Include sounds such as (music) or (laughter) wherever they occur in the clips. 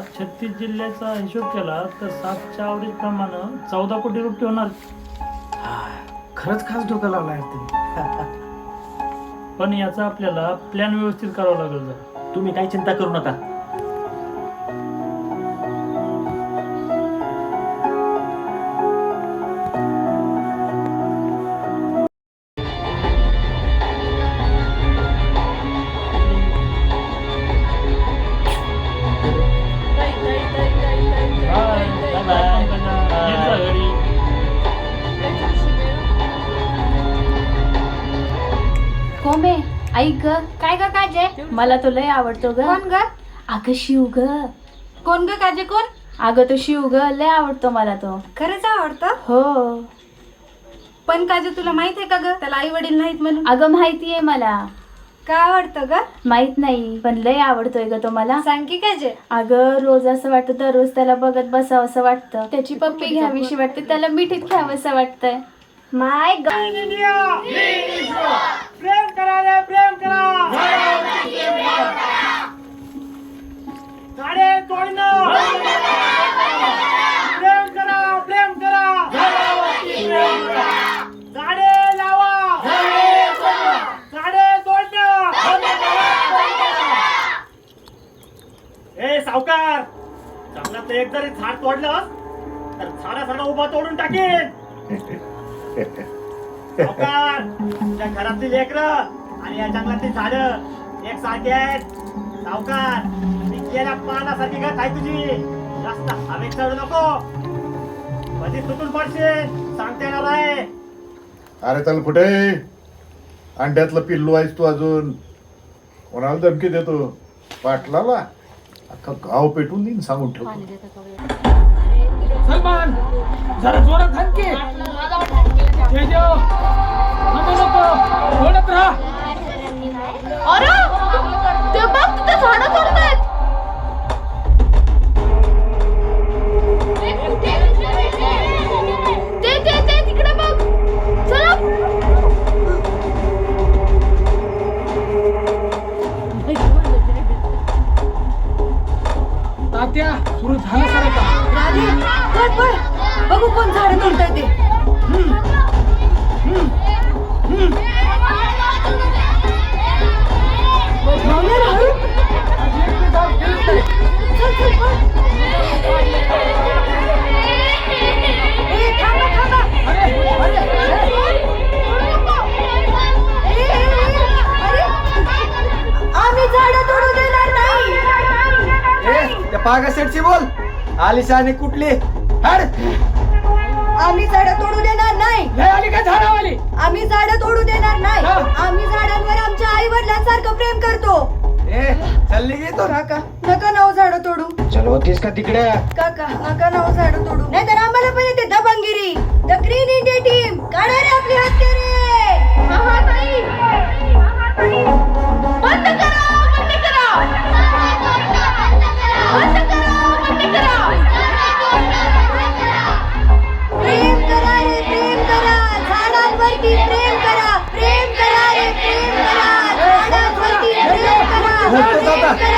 छत्तीस जिल्ह्याचा हिशोब केला तर सातच्या आवरेज प्रमाणे चौदा कोटी रुपये होणार. खरंच खास डोकं लावला आहे तुम्ही. पण याचा आपल्याला प्लॅन व्यवस्थित करावा लागेल जरा. तुम्ही काही चिंता करू नका. कोंबे ऐक ग काय ग काजे? मला तो लय आवडतो ग. कोण ग? अगं शिव ग. कोण ग काजे कोण? अगं तो शिव ग लय आवडतो मला तो. खरंच आवडतं? हो. पण काजे तुला माहीत आहे का ग? त्याला आई वडील नाहीत म्हणून. अगं माहितीये मला. का आवडतं ग? माहीत नाही पण लय आवडतोय ग तो मला. सांग की काजे? अगं रोज असं वाटतं दररोज त्याला बघत बसावं असं वाटतं. त्याची पप्पी घ्यावीशी वाटते त्याला मिठीत घ्यावं असं वाटतंय. माय प्रेम करा रे प्रेम करा गाडे. तोडणं प्रेम करा प्रेम करा गाडे लावा गाडे तोडणं ए सावकार. जंगलात एक जरी झाड तोडलं तर झाडासारखा उभा तोडून टाकेन. (laughs) सावकार तुमच्या घरातली लेकर आणि या जंगलातली झाड. एक सारखे आहेत. सावकार मी गेल्या पानासारखी गत आहे तुझी. जास्त हवेत चढू नको. कधी तुटून पडशील सांगता येणार आहे. अरे चल कुठे? अंड्यातलं पिल्लू आहेस तू अजून. कोणाला धमकी देतो? पाटलाला? अख्खा गाव पेटून देईन सांगून ठेवतो सलमान जरा जोरात हनके तात्या सुरू झालं सर का? राधे पळ पळ. बघू कोण झाड तोडताय ते. मावल्या राहू. चल, चल, पळ. ए त्या पागा सेटची बोल आलिशाने कुठली? हड. आम्ही झाडं तोडू देणार नाही. लय आली काय झाडावाली? आम्ही झाडं तोडू देणार नाही. हा. आम्ही झाडांवर आमच्या आई वडिलांसारखं प्रेम करतो. ए चालली गे तो. काका नका नाव झाडं तोडू. चलो होतीस का तिकडे? काका नका नाव झाडं तोडू. नाही तर आम्हाला पण येते दबंगिरी. द ग्रीन इंडिया टीम काढा रे आपली हत्यारे. बंद करा. करा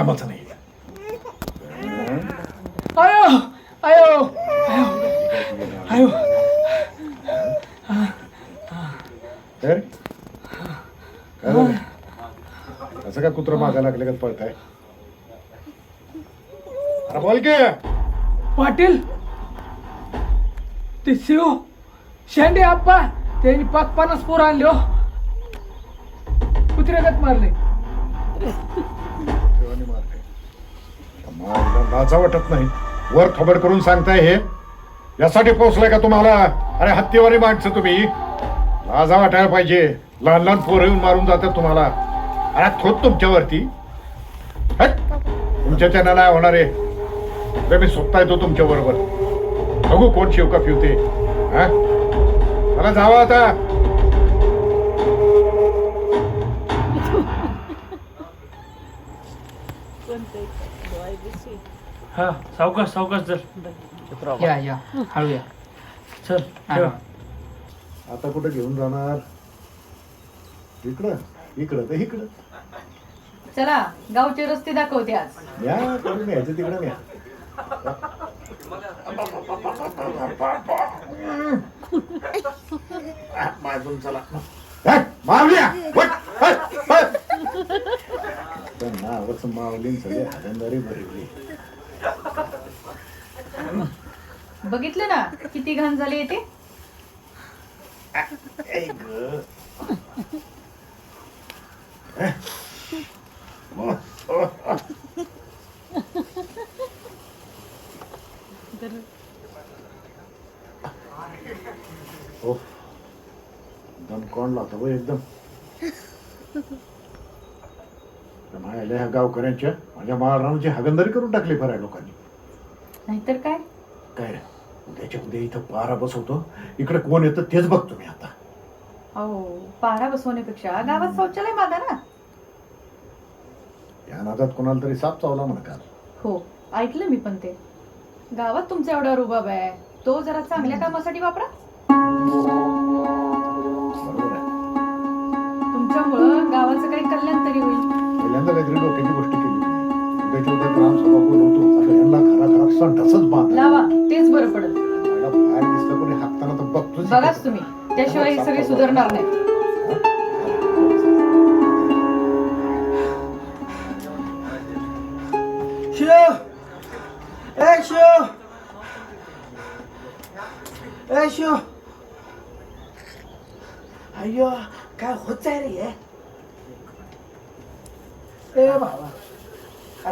कामाचा नाही आयो आयो आयो तर? काय झालं? असं काय कुत्र मागा लागले का पळताय? अरे बोल की. पाटील ते शिव शेंडे आप्पा त्यांनी पाच पन्नास पोर आणले हो. कुत्र्यागत मारले मला लाजा वाटत नाही. वर खबर करून सांगताय हे. यासाठी पोहोचलाय का तुम्हाला? अरे हत्तीवारी माणसं तुम्ही. लाजा वाटायला पाहिजे. लहान लहान पोरं येऊन मारून जातात तुम्हाला. अरे थोत तुमच्यावरती. तुमच्या त्यांना नाही होणार आहे मी स्वतः येतो तुमच्या बरोबर. बघू कोण शिवका फिवते हा? मला जावं आता. हा सावकाश सावकाश चल या या. हळू या चल ठेवा. आता कुठं घेऊन जाणार? इकडं? इकडं तर इकडं. चला गावचे रस्ते दाखवते आज. या करून यायचं तिकडं न्या. माझून चला. हट, मावल्या वट, हट, हट. पण नावाचं मावलीन सगळे हागंदारी भरवली बघितलं ना किती घाण झाले येते दम कोण लावतो एकदम. त्या माझ्या ह्या गावकऱ्यांच्या माझ्या महाराणाची हागंदारी करून टाकली फराय लोकांनी. नाहीतर काय? काय रे? उद्याच्या उद्या इथं पारा बसवतो. इकडे कोण येतं तेच बघतो मी आता. अहो पारा बसवण्यापेक्षा गावात शौचालय बांधा ना. या नादात कोणाला तरी साप चावला म्हणा काल. हो ऐकलं मी पण ते. गावात तुमचा एवढा रुबाब आहे. तो जरा चांगल्या कामासाठी वापरा. बरोबर आहे. तुमच्यामुळं गावाचं काही कल्याण तरी होईल. पहिल्यांदा काहीतरी डोक्याची गोष्ट केली तुम्ही. उद्याच्या उद्या ग्रामसभा बोलवतो. आता यांना खरा खरा संडासच बांधला लावा तेच बरं पडत बाहेर दिसलं कोणी हाकताना तर बघतोच बघाच तुम्ही. त्याशिवाय हे सगळे सुधारणार नाही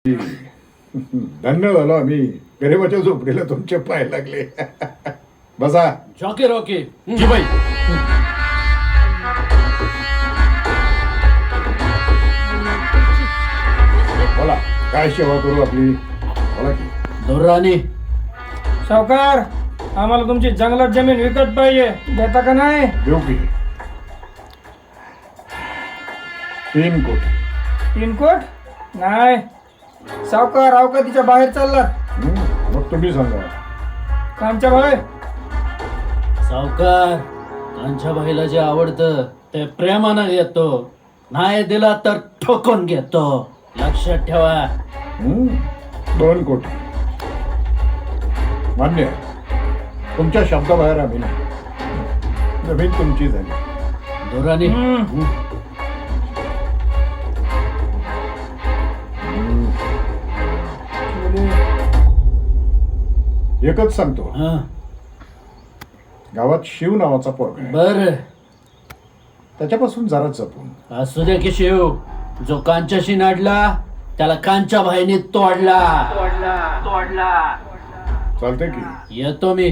(laughs) धन्य झालो आम्ही गरिबाच्या झोपडीला तुमचे पाय लागले. (laughs) बसा. Jockey Rocky. जी बाई. बोला काय सेवा करू आपली? बोला की. धोरानी सावकार आम्हाला तुमची जंगलात जमीन विकत पाहिजे. देता का नाही? देऊ की. तीन कोटी. तीन कोट? नाही. सावकार अवकातीच्या बाहेर चाललात. हम्म, मग तुम्ही सांगा. कामच्या बाहेर सावकार कांच्याबाईला जे आवडतं ते प्रेमानं घेतो. नाही दिला तर ठोकून घेतो. लक्षात ठेवा. हम्म, दोन कोटी. मान्य आहे. तुमच्या शब्दाबाहेर आम्ही नाही. जमीन तुमची झाली. धोरानी एकच सांगतो. हं, गावात शिव नावाचा पोरगा आहे. बर. त्याच्यापासून जरा जपून. असू दे की शिव. जो कांच्याशी नाडला त्याला कांच्या भाईने तोडला. चालतंय की? येतो मी.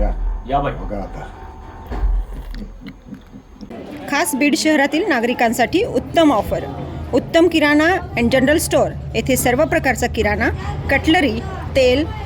या. या बाई. बघा आता. खास बीड शहरातील नागरिकांसाठी उत्तम ऑफर. उत्तम किराणा अँड जनरल स्टोअर. येथे सर्व प्रकारचा किराणा कटलरी तेल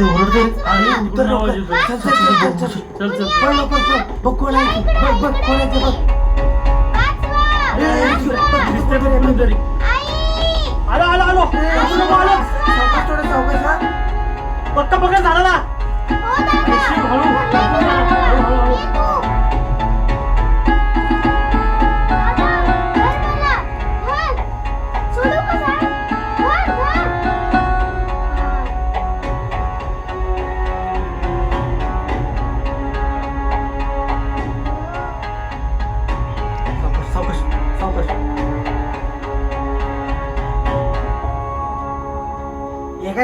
आहे ओरडते आणि येतोय. चल चल चल चल चल. चल चल. पळ लवकर पळ. बघ कोण आहे ते. बघ बघ कोण आहे ते बघ. ए, ए, बघ, दिसतंय बघ कोणीतरी. आलो आलो आलो आलो, आलो सावकाश थोडं सावकाश हा पक्का पकड झाला ना? अरे, शिव. हळू,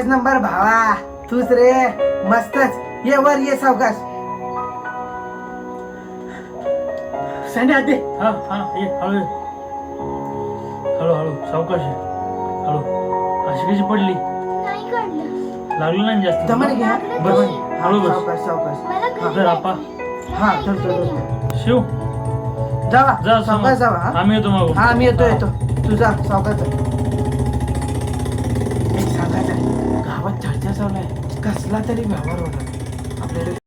एकच नंबर भावा. तूच रे. मस्तच. ये वर ये सावकाश. सँडी आते. हा हा ये हळू ये. हळू हळू सावकाश ये. हळू. अशी कशी पडली? लागलं नाही जास्त. दमाने घे हा. बस दमाने. हळू बस. सावकाश सावकाश. आपा. हा चल चल चल. शिव. जावा जा सावकाश जावा. हा. आम्ही येतो मागून हा मी येतो येतो. तू जा सावकाश जा. कसला तरी व्यवहार होणार आपल्याला